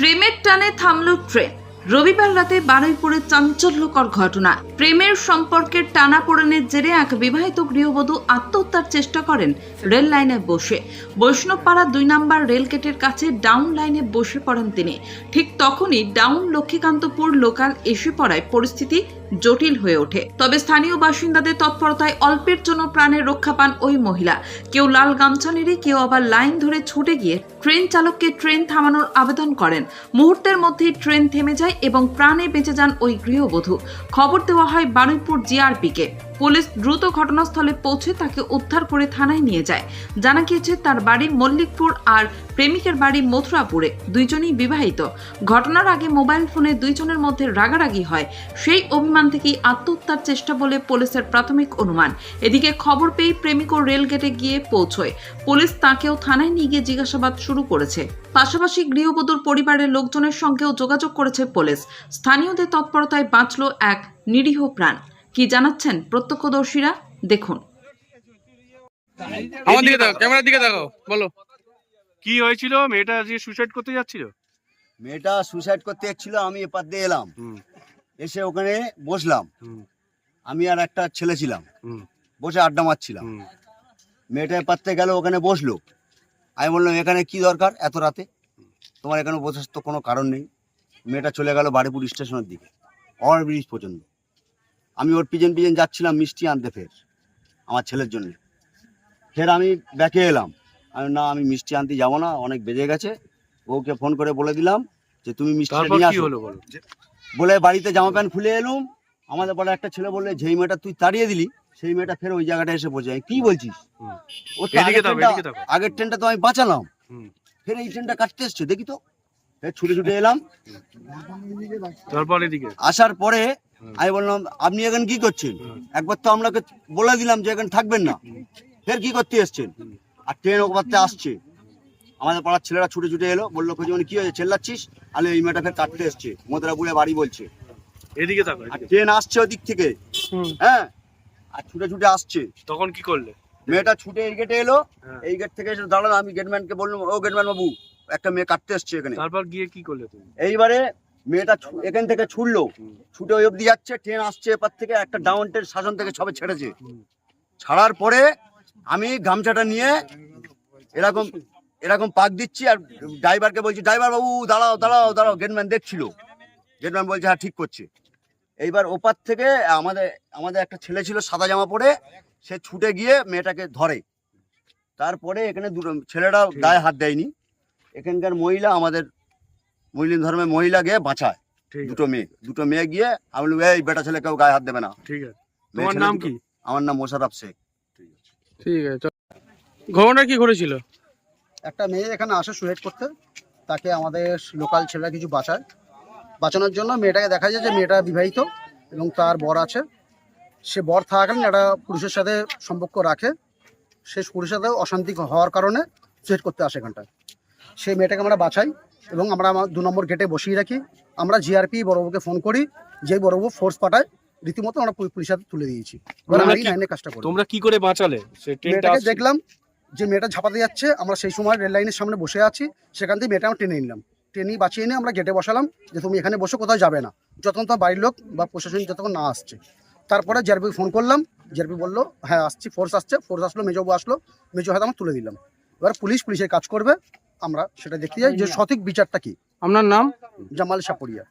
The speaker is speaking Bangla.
প্রেমের টানে থামল ট্রেন। রবিবার রাতে বারুইপুরে চাঞ্চল্যকর ঘটনা। প্রেমের সম্পর্কের টানা টানাপোড়েনের জেরে এক বিবাহিত গৃহবধূ আত্মহত্যার চেষ্টা করেন রেল লাইনে বসে। বৈষ্ণবপাড়া দুই নম্বর রেলগেটের কাছে ডাউন লাইনে বসে পড়েন তিনি। ঠিক তখনই ডাউন লক্ষ্মীকান্তপুর লোকাল এসে পড়ায় পরিস্থিতি জটিল হয়ে ওঠে। তবে স্থানীয় বাসিন্দাদের তৎপরতায় অল্পের জন্য প্রাণের রক্ষা পান ওই মহিলা। কেউ লাল গামছা নেড়ে, কেউ আবার লাইন ধরে ছুটে গিয়ে ট্রেন চালককে ট্রেন থামানোর আবেদন করেন। মুহূর্তের মধ্যেই ট্রেন থেমে যায় এবং প্রাণে বেঁচে যান ওই গৃহবধূ। খবর দেওয়া হয় বারুইপুর জিআরপিকে। পুলিশ দ্রুত ঘটনাস্থলে পৌঁছে তাকে উদ্ধার করে থানায় নিয়ে যায়। জানা গিয়েছে, তার বাড়ি মল্লিকপুর আর প্রেমিকের বাড়ি মথুরাপুরে। দুইজনই বিবাহিত। ঘটনার আগে মোবাইল ফোনে দুইজনের মধ্যে রাগারাগি হয়। সেই অভিমান থেকেই আত্মহত্যার চেষ্টা বলে পুলিশের প্রাথমিক অনুমান। এদিকে খবর পেয়ে প্রেমিক ও রেলগেটে গিয়ে পৌঁছয়। পুলিশ তাকেও থানায় নিয়ে গিয়ে জিজ্ঞাসাবাদ শুরু করেছে। পাশাপাশি গৃহবধূর পরিবারের লোকজনের সঙ্গেও যোগাযোগ করেছে পুলিশ। স্থানীয়দের তৎপরতায় বাঁচল এক নিরীহ প্রাণ। কি জানাচ্ছেন প্রত্যক্ষদর্শীরা? দেখুন। আমার দিকে দেখো ক্যামেরার দিকে দেখো বলো। কি হয়েছিল? মেয়েটা যে সুইসাইড করতে যাচ্ছিল? মেয়েটা সুসাইড করতে এসেছিল আমি এপার দিয়ে এলাম। এসে ওখানে বসলাম। আমি আর একটা ছেলে ছিলাম। বসে আড্ডা মারছিলাম। মেয়েটা থেকে গেল ওখানে বসল। আমি বললাম এখানে কি দরকার এত রাতে? তোমার এখানে বসার তো কোনো কারণ নেই। মেয়েটা চলে গেল বাড়িপুর স্টেশনের দিকে ওভার ব্রিজ পর্যন্ত। আমি ওর পিছন পিছন যাচ্ছিলাম মিষ্টি আনতে ফের আমার ছেলের জন্য। ফের আমি ব্যাকে এলাম। আমি না আমি মিষ্টি আনতে যাব না অনেক বেজে গেছে। ওকে ফোন করে বলে দিলাম যে তুমি মিষ্টি নিয়ে আসো। বলে? বাড়িতে জামা প্যান্ট খুলে এলুম। আমাদের পরে একটা ছেলে বললে যেই মেয়েটা তুই তাড়িয়ে দিলি সেই মেয়েটা ফের ওই জায়গাটা এসে পৌঁছে কি বলছিস। ও আগের ট্রেনটা- তো আমি বাঁচালাম। ফের এই ট্রেনটা কাটতে এসছে দেখি তো। ফের ছুটে ছুটে এলাম। আসার পরে। আমি বললাম আপনি এখানে কি করছেন? একবার তো আপনাকে বলে দিলাম যে এখানে থাকবেন না। ফের কি করতে এসছেন? আর ট্রেন ওপারতে আসছে। আমাদের পাড়ার ছেলেরা ছুটে ছুটে এলো বলল খুঁজে কি হয়েছে? চেল্লাচ্ছিস? আলে এই মেয়েটা ফের কাটতে এসছে। মোদরাপুরে বাড়ি বলছে। এদিকে থাকো আর ট্রেন আসছে ওদিক থেকে। হ্যাঁ? আর ছুটে ছুটে আসছে। তখন কি করলে? মেয়েটা ছুটে এই গেটে এলো। হ্যাঁ। এই গেট থেকে এসে দাঁড়াল। আমি গেটম্যানকে বললাম ও গেটম্যান বাবু একটা মেয়ে কাটতে এসছে এখানে। তারপর গিয়ে কি করলে তুমি? এইবারে মেয়েটা এখান থেকে ছুটলো। ছুটে ওই অব্দি যাচ্ছে ট্রেন আসছে এপার থেকে একটা ডাউন ট্রেন শাসন থেকে সবে ছেড়েছে। ছাড়ার পরে আমি গামছাটা নিয়ে এরকম এরকম পাক দিচ্ছি আর ড্রাইভারকে বলছি ড্রাইভার বাবু দাঁড়াও দাঁড়াও দাঁড়াও। গেটম্যান দেখছিল। গেটম্যান বলছে হ্যাঁ ঠিক করছে। এইবার ওপার থেকে আমাদের আমাদের একটা ছেলে ছিল সাদা জামা পরে সে ছুটে গিয়ে মেয়েটাকে ধরে। তারপরে এখানে দুটো ছেলেটা গায়ে হাত দেয়নি। এখানকার মহিলা আমাদের মুসলিম ধর্মের মহিলা গিয়ে বাঁচায়। ঠিক দুটো মেয়ে দুটো মেয়ে গিয়ে আমি বললাম, এই বেটা ছেলে কেউ গায়ে হাত দেবে না। ঠিক আছে। তোমার নাম কি? আমার নাম মোশারফ শেখ। ঠিক আছে। চল। ঘটনা কি ঘটেছিল একটা মেয়ে এখানে আসে সুইসাইড করতে তাকে আমাদের লোকাল ছেলেরা কিছু বাঁচায়। বাঁচানোর জন্য মেয়েটাকে দেখা যায় যে মেয়েটা বিবাহিত এবং তার বর আছে। সে বর থাকাকালীন একটা পুরুষের সাথে সম্পর্ক রাখে। সে পুরুষের সাথে অশান্তি হওয়ার কারণে সুইসাইড করতে আসে এখানটায়। সেই মেয়েটাকে আমরা বাঁচাই। এবং আমরা দু নম্বর গেটে বসিয়ে রাখি। আমরা জিআরপি বড়বাবুকে ফোন করি যে বড়বাবু ফোর্স পাঠায় রীতিমতো আমরা পুলিশ- হাতে তুলে দিয়েছি। এবার তোমরা আমি কি- লাইনে কাজটা করি তোমরা কি করে বাঁচালে? মেয়েটাকে দেখলাম যে মেয়েটা ঝাপাতে যাচ্ছে আমরা সেই সময় রেল লাইনের সামনে বসে আছি সেখান থেকে মেয়েটা আমরা টেনে নিলাম। টেনে বাঁচিয়ে নিয়ে আমরা গেটে বসালাম যে তুমি এখানে বসে কোথাও যাবে না। যতক্ষণ তোমার বাড়ির লোক বা প্রশাসন যতক্ষণ না আসছে। তারপরে জেআরপি ফোন করলাম জেআরপি বলল হ্যাঁ আসছি ফোর্স আসছে। ফোর্স আসলো মেজবাবু আসলো মেজো হাতে আমরা তুলে দিলাম। এবার পুলিশ পুলিশের কাজ করবে। আমরা সেটা দেখতে যাই যে সঠিক বিচারটা কি? আপনার নাম? জামাল সাপড়িয়া